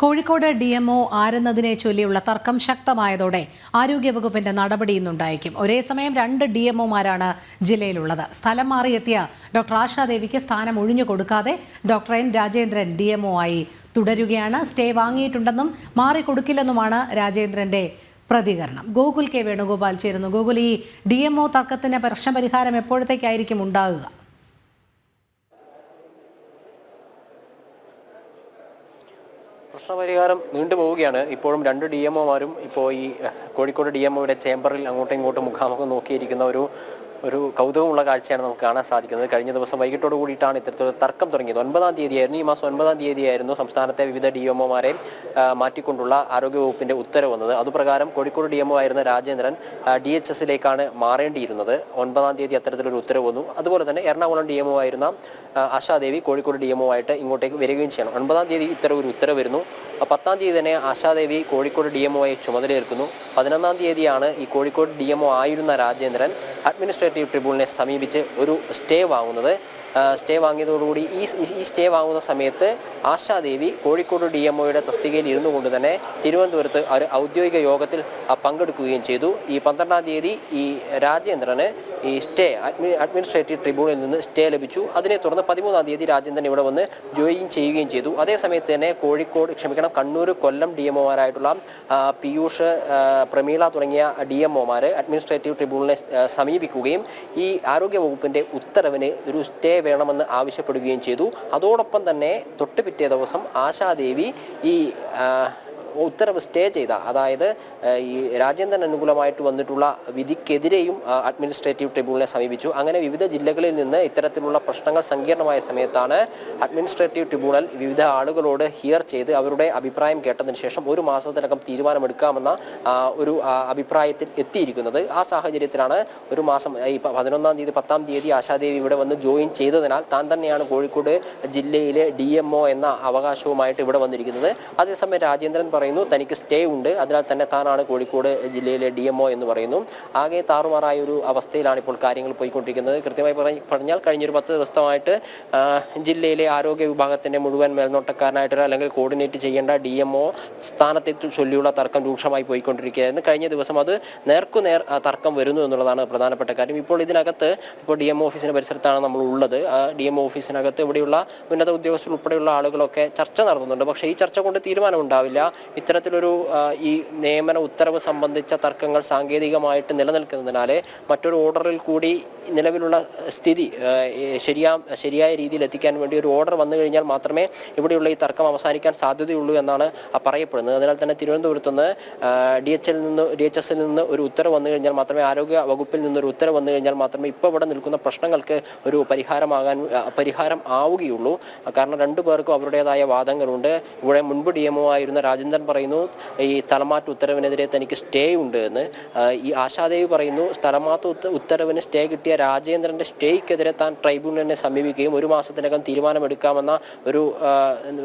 Kozhikode D M O ആരെന്നതിനെ ചൊല്ലിയുള്ള തർക്കം ശക്തമായതോടെ ആരോഗ്യവകുപ്പിന്റെ നടപടി ഇന്നുണ്ടായേക്കും. ഒരേ സമയം രണ്ട് ഡി എം ഒമാരാണ് ജില്ലയിലുള്ളത്. സ്ഥലം മാറിയെത്തിയ ഡോക്ടർ ആശാദേവിക്ക് സ്ഥാനം ഒഴിഞ്ഞു കൊടുക്കാതെ doctor N Rajendran D M O ആയി തുടരുകയാണ്. സ്റ്റേ വാങ്ങിയിട്ടുണ്ടെന്നും മാറിക്കൊടുക്കില്ലെന്നുമാണ് രാജേന്ദ്രന്റെ പ്രതികരണം. ഗോകുൽ കെ വേണുഗോപാൽ ചേരുന്നു. ഗോകുൽ ഈ ഡി എം ഒ തർക്കത്തിന് പ്രശ്നപരിഹാരം എപ്പോഴത്തേക്കായിരിക്കും ഉണ്ടാകുക പ്രശ്നപരിഹാരം നീണ്ടുപോവുകയാണ് ഇപ്പോഴും രണ്ട് ഡി എം ഒമാരും ഇപ്പോൾ ഈ കോഴിക്കോട് ഡി എം ഒയുടെ ചേംബറിൽ അങ്ങോട്ടും ഇങ്ങോട്ടും മുഖാമുഖം നോക്കിയിരിക്കുന്ന ഒരു ഒരു കൗതുകമുള്ള കാഴ്ചയാണ് നമുക്ക് കാണാൻ സാധിക്കുന്നത്. കഴിഞ്ഞ ദിവസം വൈകിട്ടോട് കൂടിയിട്ടാണ് ഇത്തരത്തിലുള്ള തർക്കം തുടങ്ങിയത്. ഒൻപതാം തീയതിയായിരുന്നു ഈ മാസം ഒൻപതാം തീയതിയായിരുന്നു സംസ്ഥാനത്തെ വിവിധ ഡി എം ഒമാരെ മാറ്റിക്കൊണ്ടുള്ള ആരോഗ്യവകുപ്പിന്റെ ഉത്തരവ് വന്നത്. അതുപ്രകാരം കോഴിക്കോട് ഡി എം ഒ ആയിരുന്ന രാജേന്ദ്രൻ ഡി എച്ച് എസിലേക്കാണ് മാറേണ്ടിയിരുന്നത്. ഒൻപതാം തീയതി അത്തരത്തിലൊരു ഉത്തരവ് വന്നു. അതുപോലെ തന്നെ എറണാകുളം ഡി എം ഒ ആയിരുന്ന Ashadevi Kozhikode D M O ആയിട്ട് ഇങ്ങോട്ടേക്ക് വരികയും ചെയ്യണം. ഒൻപതാം തീയതി ഇത്തരം ഒരു ഉത്തരവ് വരുന്നു. പത്താം തീയതി തന്നെ Ashadevi Kozhikode D M O ആയി ചുമതലയേൽക്കുന്നു. പതിനൊന്നാം തീയതിയാണ് ഈ കോഴിക്കോട് ഡി എം ഒ ആയിരുന്ന രാജേന്ദ്രൻ അഡ്മിനിസ്ട്രേറ്റീവ് ട്രിബ്യൂണലിനെ സമീപിച്ച് ഒരു സ്റ്റേ വാങ്ങുന്നത്. സ്റ്റേ വാങ്ങിയതോടുകൂടി ഈ ഈ സ്റ്റേ വാങ്ങുന്ന സമയത്ത് ആശാദേവി കോഴിക്കോട് ഡി എം ഒയുടെ തസ്തികയിൽ ഇരുന്നു കൊണ്ട് തന്നെ തിരുവനന്തപുരത്ത് ഒരു ഔദ്യോഗിക യോഗത്തിൽ പങ്കെടുക്കുകയും ചെയ്തു. ഈ പന്ത്രണ്ടാം തീയതി ഈ രാജേന്ദ്രന് ഈ സ്റ്റേ അഡ്മി അഡ്മിനിസ്ട്രേറ്റീവ് ട്രിബ്യൂണലിൽ നിന്ന് സ്റ്റേ ലഭിച്ചു. അതിനെ തുടർന്ന് പതിമൂന്നാം തീയതി രാജേന്ദ്രൻ ഇവിടെ വന്ന് ജോയിൻ ചെയ്യുകയും ചെയ്തു. അതേസമയത്ത് തന്നെ കോഴിക്കോട് ക്ഷമിക്കണം കണ്ണൂർ കൊല്ലം ഡി എംഒമാരായിട്ടുള്ള പീയൂഷ് പ്രമീള തുടങ്ങിയ ഡി എംഒമാർ അഡ്മിനിസ്ട്രേറ്റീവ് ട്രിബ്യൂണലിനെ സമീപിക്കുകയും ഈ ആരോഗ്യ വകുപ്പിന്റെ ഉത്തരവിന് ഒരു സ്റ്റേ വേണമെന്ന് ആവശ്യപ്പെടുകയും ചെയ്തു. അതോടൊപ്പം തന്നെ തൊട്ടുപിറ്റേ ദിവസം ആശാദേവി ഈ ഉത്തരവ് സ്റ്റേ ചെയ്ത അതായത് ഈ രാജേന്ദ്രൻ അനുകൂലമായിട്ട് വന്നിട്ടുള്ള വിധിക്കെതിരെയും അഡ്മിനിസ്ട്രേറ്റീവ് ട്രിബ്യൂണലിനെ സമീപിച്ചു. അങ്ങനെ വിവിധ ജില്ലകളിൽ നിന്ന് ഇത്തരത്തിലുള്ള പ്രശ്നങ്ങൾ സങ്കീർണമായ സമയത്താണ് അഡ്മിനിസ്ട്രേറ്റീവ് ട്രിബ്യൂണൽ വിവിധ ആളുകളോട് ഹിയർ ചെയ്ത് അവരുടെ അഭിപ്രായം കേട്ടതിന് ശേഷം ഒരു മാസത്തിനകം തീരുമാനമെടുക്കാമെന്ന ഒരു അഭിപ്രായത്തിൽ എത്തിയിരിക്കുന്നത്. ആ സാഹചര്യത്തിലാണ് ഒരു മാസം ഈ പതിനൊന്നാം തീയതി പത്താം തീയതി ആശാദേവി ഇവിടെ വന്ന് ജോയിൻ ചെയ്തതിനാൽ താൻ തന്നെയാണ് കോഴിക്കോട് ജില്ലയിലെ ഡി എന്ന അവകാശവുമായിട്ട് ഇവിടെ വന്നിരിക്കുന്നത്. അതേസമയം രാജേന്ദ്രൻ പറയുന്നു. തനിക്ക് സ്റ്റേ ഉണ്ട്. അതിനാൽ തന്നെ താനാണ് കോഴിക്കോട് ജില്ലയിലെ ഡി എന്ന് പറയുന്നു. ആകെ താറുമാറായ ഒരു അവസ്ഥയിലാണ് ഇപ്പോൾ കാര്യങ്ങൾ പോയിക്കൊണ്ടിരിക്കുന്നത്. കൃത്യമായി പറഞ്ഞാൽ കഴിഞ്ഞൊരു പത്ത് ദിവസമായിട്ട് ജില്ലയിലെ ആരോഗ്യ വിഭാഗത്തിന്റെ മുഴുവൻ മേൽനോട്ടക്കാരനായിട്ട് അല്ലെങ്കിൽ കോർഡിനേറ്റ് ചെയ്യേണ്ട ഡി സ്ഥാനത്തെ ചൊല്ലിയുള്ള തർക്കം രൂക്ഷമായി പോയിക്കൊണ്ടിരിക്കുകയായിരുന്നു. കഴിഞ്ഞ ദിവസം അത് നേർക്കുനേർ തർക്കം വരുന്നു എന്നുള്ളതാണ് പ്രധാനപ്പെട്ട കാര്യം. ഇപ്പോൾ ഇതിനകത്ത് ഇപ്പോൾ ഡി എം പരിസരത്താണ് നമ്മൾ ഉള്ളത്. ഡി എം ഓഫീസിനകത്ത് ഇവിടെയുള്ള ഉന്നത ഉദ്യോഗസ്ഥർ ഉൾപ്പെടെയുള്ള ആളുകളൊക്കെ ചർച്ച നടത്തുന്നുണ്ട്. പക്ഷേ ഈ ചർച്ച കൊണ്ട് തീരുമാനമുണ്ടാവില്ല. ഇത്തരത്തിലൊരു ഈ നിയമന ഉത്തരവ് സംബന്ധിച്ച തർക്കങ്ങൾ സാങ്കേതികമായിട്ട് നിലനിൽക്കുന്നതിനാൽ മറ്റൊരു ഓർഡറിൽ കൂടി നിലവിലുള്ള സ്ഥിതി ശരിയാ ശരിയായ രീതിയിൽ എത്തിക്കാൻ വേണ്ടി ഒരു ഓർഡർ വന്നു കഴിഞ്ഞാൽ മാത്രമേ ഇവിടെയുള്ള ഈ തർക്കം അവസാനിക്കാൻ സാധ്യതയുള്ളൂ എന്നാണ് പറയപ്പെടുന്നത്. അതിനാൽ തന്നെ തിരുവനന്തപുരത്ത് നിന്ന് ഡി എച്ച് നിന്ന് ഡി എച്ച് എസിൽ നിന്ന് ഒരു ഉത്തരവ് വന്നു കഴിഞ്ഞാൽ മാത്രമേ ആരോഗ്യ വകുപ്പിൽ നിന്ന് ഒരു ഉത്തരവ് വന്നു കഴിഞ്ഞാൽ മാത്രമേ ഇപ്പോൾ ഇവിടെ നിൽക്കുന്ന പ്രശ്നങ്ങൾക്ക് ഒരു പരിഹാരമാകാൻ പരിഹാരം ആവുകയുള്ളൂ. കാരണം രണ്ടു പേർക്കും അവരുടേതായ വാദങ്ങളുണ്ട്. ഇവിടെ മുൻപ് ഡി എമ്മോ ആയിരുന്ന രാജേന്ദ്രൻ പറയുന്നു ഈ സ്ഥലമാറ്റ ഉത്തരവിനെതിരെ തനിക്ക് സ്റ്റേ ഉണ്ട് എന്ന്. ഈ ആശാദേവി പറയുന്നു സ്ഥലമാറ്റ ഉത്ത- ഉത്തരവിന് സ്റ്റേ കിട്ടിയ രാജേന്ദ്രന്റെ സ്റ്റേക്കെതിരെ താൻ ട്രൈബ്യൂണലിനെ സമീപിക്കുകയും ഒരു മാസത്തിനകം തീരുമാനമെടുക്കാമെന്ന ഒരു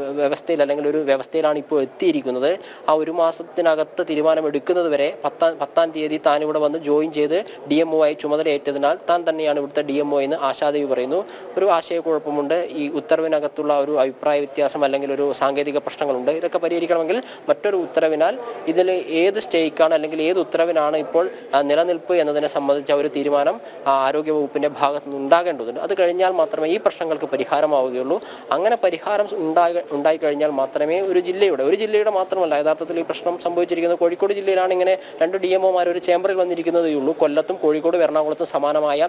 വ്യവസ്ഥയിൽ അല്ലെങ്കിൽ ഒരു വ്യവസ്ഥയിലാണ് ഇപ്പോൾ എത്തിയിരിക്കുന്നത്. ആ ഒരു മാസത്തിനകത്ത് തീരുമാനമെടുക്കുന്നത് വരെ പത്താം പത്താം തീയതി താൻ ഇവിടെ വന്ന് ജോയിൻ ചെയ്ത് ഡി എം ഒ ആയി ചുമതലയേറ്റതിനാൽ താൻ തന്നെയാണ് ഇവിടുത്തെ ഡി എം ഒ എന്ന് ആശാദേവി പറയുന്നു. ഒരു ആശയക്കുഴപ്പമുണ്ട് ഈ ഉത്തരവിനകത്തുള്ള ഒരു അഭിപ്രായ വ്യത്യാസം അല്ലെങ്കിൽ ഒരു സാങ്കേതിക പ്രശ്നങ്ങളുണ്ട്. ഇതൊക്കെ പരിഹരിക്കണമെങ്കിൽ മറ്റൊരു ഉത്തരവിനാൽ ഇതിൽ ഏത് സ്റ്റേക്കാണ് അല്ലെങ്കിൽ ഏത് ഉത്തരവിനാണ് ഇപ്പോൾ നിലനിൽപ്പ് എന്നതിനെ സംബന്ധിച്ച ഒരു തീരുമാനം ആ, ആരോഗ്യ വകുപ്പിന്റെ ഭാഗത്ത് നിന്ന് ഉണ്ടാകേണ്ടതുണ്ട്. അത് കഴിഞ്ഞാൽ മാത്രമേ ഈ പ്രശ്നങ്ങൾക്ക് പരിഹാരമാവുകയുള്ളൂ. അങ്ങനെ പരിഹാരം ഉണ്ടായി ഉണ്ടായി കഴിഞ്ഞാൽ മാത്രമേ ഒരു ജില്ലയുടെ ഒരു ജില്ലയുടെ മാത്രമല്ല യഥാർത്ഥത്തിൽ ഈ പ്രശ്നം സംഭവിച്ചിരിക്കുന്നത് കോഴിക്കോട് ജില്ലയിലാണ് ഇങ്ങനെ രണ്ട് ഡി എംഒമാർ ഒരു ചേംബറിൽ വന്നിരിക്കുന്നതേ ഉള്ളൂ. കൊല്ലത്തും കോഴിക്കോട് എറണാകുളത്തും സമാനമായ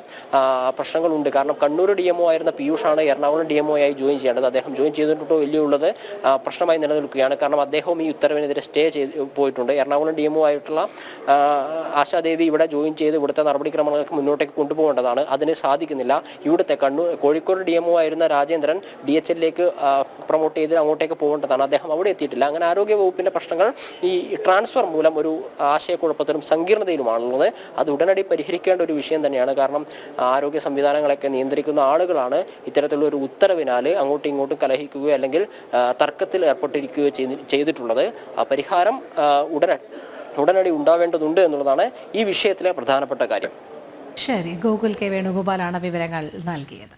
പ്രശ്നങ്ങളുണ്ട്. കാരണം കണ്ണൂർ ഡി എംഒ ആയിരുന്ന പീയൂഷാണ് എറണാകുളം ഡി എംഒ ആയി ജോയിൻ ചെയ്യേണ്ടത്. അദ്ദേഹം ജോയിൻ ചെയ്തിട്ടോ ഇല്ലയോ പ്രശ്നമായി നിലനിൽക്കുകയാണ്. കാരണം അദ്ദേഹവും ഈ ഉത്തരവിനെതിരെ സ്റ്റേ ചെയ്ത് പോയിട്ടുണ്ട്. എറണാകുളം ഡി എമ്മുമായിട്ടുള്ള ആയിട്ടുള്ള ആശാദേവി ഇവിടെ ജോയിൻ ചെയ്ത് ഇവിടുത്തെ നടപടിക്രമങ്ങൾക്ക് മുന്നോട്ടേക്ക് കൊണ്ടുപോകേണ്ടതാണ്. അതിന് സാധിക്കുന്നില്ല. ഇവിടുത്തെ കണ്ണൂർ കോഴിക്കോട് ഡി എം ആയിരുന്ന രാജേന്ദ്രൻ ഡി എച്ച് എല്ലിലേക്ക് പ്രൊമോട്ട് ചെയ്ത് അങ്ങോട്ടേക്ക് പോകേണ്ടതാണ്. അദ്ദേഹം അവിടെ എത്തിയിട്ടില്ല. അങ്ങനെ ആരോഗ്യ വകുപ്പിന്റെ പ്രശ്നങ്ങൾ ഈ ട്രാൻസ്ഫർ മൂലം ഒരു ആശയക്കുഴപ്പത്തിലും സങ്കീർണതയിലുമാണുള്ളത്. അത് ഉടനടി പരിഹരിക്കേണ്ട ഒരു വിഷയം തന്നെയാണ്. കാരണം ആരോഗ്യ സംവിധാനങ്ങളൊക്കെ നിയന്ത്രിക്കുന്ന ആളുകളാണ് ഇത്തരത്തിലുള്ള ഒരു ഉത്തരവിനാൽ അങ്ങോട്ടും ഇങ്ങോട്ടും കലഹിക്കുകയോ അല്ലെങ്കിൽ തർക്കത്തിൽ ഏർപ്പെട്ടിരിക്കുകയോ ചെയ്തിട്ടുള്ളത്. ആ പരിഹാരം ഉടൻ ഉടനെ ഉടനടി ഉണ്ടാവേണ്ടതുണ്ട് എന്നുള്ളതാണ് ഈ വിഷയത്തിലെ പ്രധാനപ്പെട്ട കാര്യം. ശരി. ഗോകുൽ കെ വേണുഗോപാലാണ് വിവരങ്ങൾ നൽകിയത്.